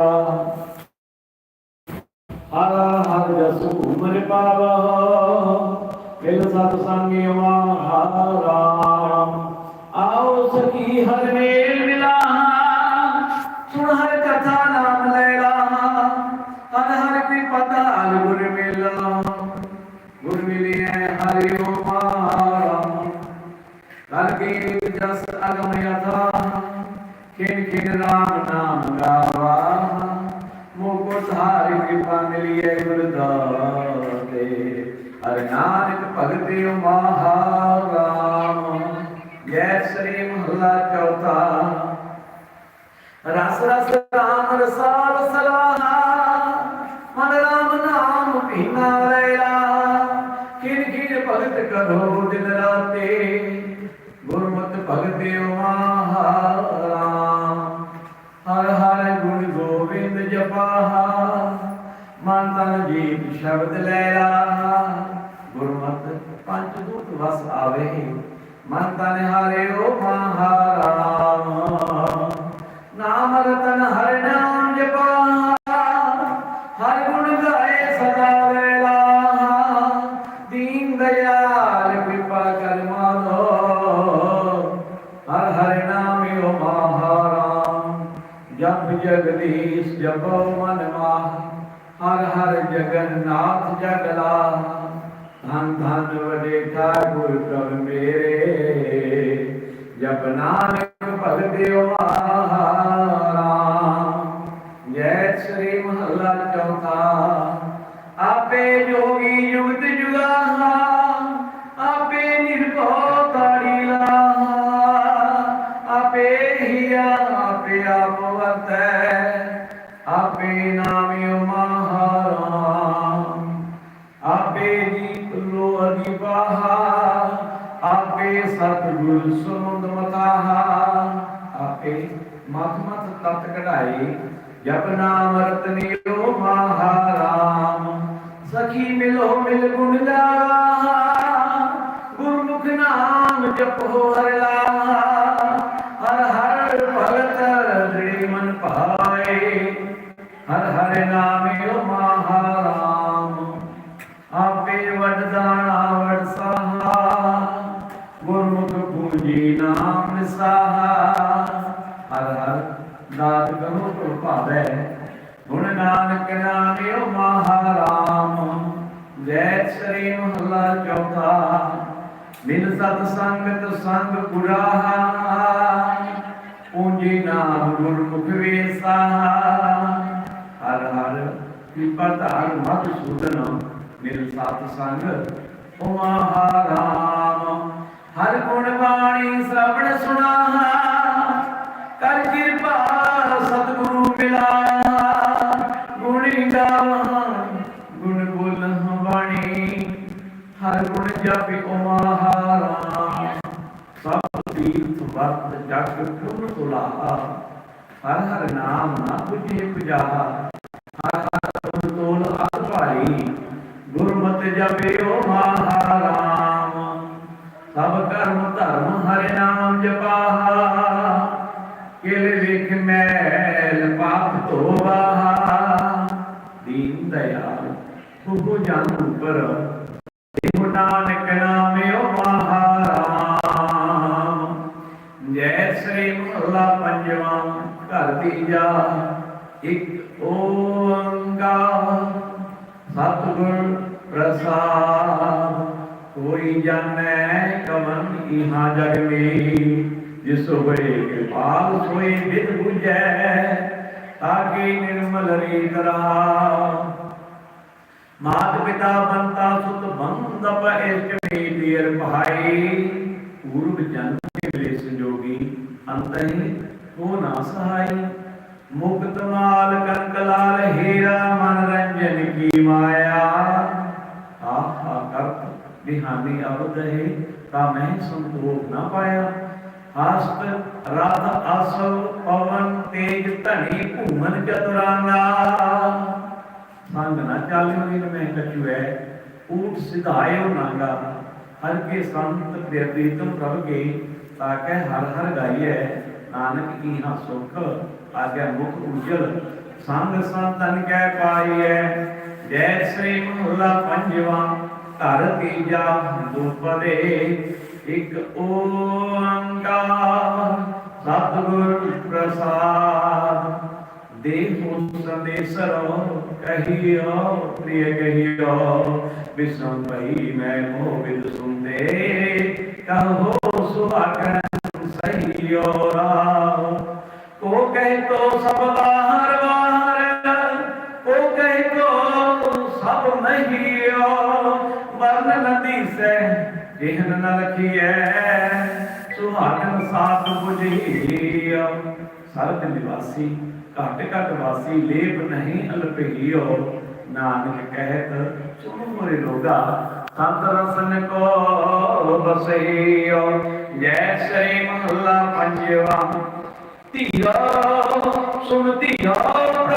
ਹਰ ਹਰ ਜਸੂ ਮਨ ਪਾਵਹੁ ਮਿਲ ਸਤ ਸੰਗੀ ਮਹਾਰਾਮ। ਆਓ ਸਖੀ ਹਰ ਮੇਲ ਮਿਲਾਹਾਂ, ਸੁਣ ਹਰ ਕਥਾ ਨਾਮ ਲੈਲਾ ਹਰ ਹਰ ਕਿਰਪਾ ਅਲ ਗੁਰ ਮਿਲਾ ਗੁਰ ਮਿਲਿਐ ਹਰਿ ਓ ਮਹਾਰਾਮ, ਕਰ ਕੇ ਜਸ ਅਗਮ ਯਥਾ ਖਿਨ ਖਿਨ ਰਾਮ ਨਾਮ ਗਾਵਾ। ਮੋਕੋ ਧਾਰਿ ਕਿਰਪਾ ਮਿਲਿਐ ਗੁਰਦਾਤੇ ਹਰਿ ਨਾਨਕ ਭਗਤਿ ਮਹਾਰਾਮ। ਜੈ ਸ੍ਰੀ ਮਹਲਾ ਚੌਥਾ। ਰਸ ਰਸ ਰਾਮ ਰਸਾਲ ਸਲਾਹਾ ਮਨ ਰਾਮ ਨਾਮ ਪੀਨਾ ਲੈਲਾ। ਖਿਨ ਖਿਨ ਭਗਤ ਕਰੋ ਦਿਨ ਰਾਤੇ। ਗੁਰਮਤਿ ਭਗਤਿ ਆਵੇ। ਮਨ ਤਨ ਹਾਰਿਓ ਮਹਾਰਾਮ ਨਾਮ ਰਤਨ ਹਰਿ ਨਾਮ ਜਪਾ। ਹਰ ਗੁਣ ਗਾਏ ਸਦਾ ਵੇਲਾ। ਦੀਨ ਦਇਆਲ ਕਿਰਪਾ ਕਰ ਮਾਨੋ ਹਰ ਹਰਿ ਨਾਮ ਮਹਾਰਾਮ ਜਪ ਜਗਦੀਸ਼ ਜਪੋ ਮਨ ਮਾਹ ਹਰ ਹਰ ਜਗਨਨਾਥ ਜਗਲਾ। ਧੰਨ ਧੰਨ ਵਡੇ ਠਾਕੁਰ ਪ੍ਰਭ ਮੇਰੇ, ਜਪ ਨਾਨਕ ਭਗਤਿ ਮਹਾਰਾਮ ਜੈ ਸ੍ਰੀ ਮਹੱਲਾ ਚੌਥਾ, ਆਪੇ ਜੋਗੀ ਜੁਗਤ ਜੁਗਾਹਾ, ਆਪੇ ਨਿਰਭਉ ਅਧਿਪਾਹਾ ਆਪੇ ਸਤਿਗੁਰ ਸੁਮੰਦ ਮਤਾਹਾ, ਆਪੇ ਮਤ ਮਤ ਤਤ ਕਢਾਈ ਜਪ ਨਾਮ ਰਤਨਿਓ ਮਹਾਰਾਮ ਸਖੀ ਮਿਲੋ ਮਿਲ ਗੁਣ ਗਾਵਾ ਗੁਰਮੁਖ ਨਾਮ ਜਪੋ ਹਰਿ ਲਾਹਾ। ਹਰ ਹਰ ਭਗਤ ਦ੍ਰਿੜ ਮਨ ਭਾਏ, ਹਰ ਹਰ ਨਾਮਿਓ ਮਹਾਰਾਮ ਗੁਰਮੁਖ ਪੂਜੀ ਨਾਮ ਨਿਸਾਹਾ ਹਰ ਹਰ ਦਾਤ ਕਰੋ ਪ੍ਰਭ ਗੁਣ ਨਾਨਕ ਨਾਮਿਓ ਮਹਾਰਾਮ। ਜੈ ਸ੍ਰੀ ਮਹਲਾ ਚੌਥਾ। ਮਿਲ ਸਤ ਸੰਗਤ ਸੰਗ ਪੁਰਾਹਾ। ਪੂੰਜੀ ਨਾਮ ਗੁਰਮੁਖ ਵੇਸਾ ਹਰ ਹਰ ਕਿਰਪਾ ਧਾਰ ਮਤ ਸੂਦਨ। ਮਿਲ ਸਤ ਸੰਗ ਓ ਮਹਾਰਾਮ। ਹਰ ਗੁਣ ਬਾਣੀ ਸ਼ਰਵਣ ਸੁਨਾਹਾ ਕਰ ਕਿਰਪਾ ਸਤਿਗੁਰੂ ਮਿਲਾਇਆ ਗੁਣੀ ਗਾਵਾਂ, ਗੁਣ ਬੋਲਾਂ ਬਾਣੀ, ਹਰ ਗੁਣ ਜਪਿ ਓ ਮਹਾਰਾਮ ਸਭ ਤੀਰਥ ਵਰਤ ਜਗ ਤੁਮ ਤੁਲਾਹਾ, ਹਰ ਹਰ ਨਾਮ ਨਾ 부ਝੇ ਪੁਜਾਹਾ। ਹਰ ਹਰ ਤੁਮ ਤੋਲ ਅਤ ਭਾਈ ਗੁਰਮਤਿ ਜਪੇ ਓ ਮਹਾਰਾਮ ਸਭ ਕਰਮ ਧਰਮ ਹਰਿ ਨਾਮ ਜਪਾਹਾ ਕਿਲ ਵੇਖ ਮੈਲ ਪਾਪ ਧੋਵਾ ਦੀਨ ਦਇਆਲ ਹੁਕੁ ਜਨ ਉਪਰ। ਦੇਹੁ ਨਾਨਕ ਨਾਮਿਓ ਮਹਾਰਾਮ। ਜੈ ਸ੍ਰੀ ਮਹਲਾ ਪੰਜਵਾਂ ਘਰ ਜਾ ਇੱਕ ਓੰਕਾਰ। ਸਤਿਗੁਰ ਪ੍ਰਸਾਦ। ਕੋਈ ਜਾਣੈ ਕਵਨ ਇਹਾ ਜਗ ਮੇ ਜਿਸ ਹੋਏ ਕਿਰਪਾਲ ਸੋਈ ਬਿਦ 부ਜੈ ਤਾਕੇ ਨਿਰਮਲ ਰੀਤ ਰਹਾ। ਮਾਤ ਪਿਤਾ ਬੰਤਾ ਸੁਤ ਬੰਦਪ ਇਸ਼ਟ ਮੀਤਿਰ ਭਾਈ ਪੂਰਬ ਜਨਮ ਕੇ ਮਿਲੇ ਸੰਜੋਗੀ ਅੰਤਹਿ ਹੋ ਨਾ ਸਹਾਈ, ਮੁਕਤ ਮਾਲ ਕਨਕ ਬਿਹਾਨੀ ਅਬਦ ਹੈ ਤਾ ਮੈਂ ਸੰਤੋਖ ਨਾ ਪਾਇਆ। ਹਸਤ ਰਥ ਅਸਵ ਪਵਨ ਤੇਜ ਧਣੀ ਭੂਮਨ ਚਤੁਰਾਨਾ। ਸੰਗ ਨਾ ਚਾਲਿਓ ਨਿਨ ਮੈਂ ਕਛੁਐ ਊਟ ਸਿਧਾਇਓ ਨਾਗਾ। ਹਰ ਕੇ ਸੰਤ ਪ੍ਰੀਤਮ ਪ੍ਰਭ ਕੇ ਤਾਕੈ ਹਰ ਹਰ ਗਾਈਐ, ਨਾਨਕ ਈਹਾ ਸੁਖ, ਆਗਿਆ ਮੁਖ ਉਜਲ। ਸੰਗ ਸੰਤਨ ਕੈ ਪਾਈਐ, ਜੈ ਸ੍ਰੀ ਮਹਲਾ ਪੰਜਵਾ। ਘਰ ਤੀਜਾ ਦੁਪਦੇ ਇੱਕ ਓੰਕਾਰ ਸਤਿਗੁਰ ਪ੍ਰਸਾਦ। ਦੇਹੋ ਸੰਦੇਸਰੋ ਕਹੀਓ, ਪ੍ਰਿਯ ਕਹੀਓ ਵਿਸਮ ਭਈ ਮੈਂ ਮੋਹ ਵਿਦ ਸੁਨਦੇ ਕਹੋ ਸੁਹਾਗਣ ਸਹੀਓ ਰਾਮ ਕੋ ਕਹਿ ਤੋ ਸਭ ਬਾਹਰ ਨ ਰਖੀਐ। ਸੁਹਾਗਣ ਸਾਥ 부ਝੀਓ ਸਰਦ ਨਿਵਾਸੀ ਘਟ ਘਟ ਵਾਸੀ ਲੇਪ ਨਹੀਂ ਅਲਪਹੀਓ ਨਾਨਕ ਕਹਿਤ, ਸੁਣ ਮੋਰੇ ਲੋਗਾ ਸੰਤ ਰਸਨ ਕੋ ਬਸਈਓ ਜੈ ਸ੍ਰੀ ਮਹੱਲਾ ਪੰਜਵਾ। ਧੀਆ ਸੁਣ ਧੀਆ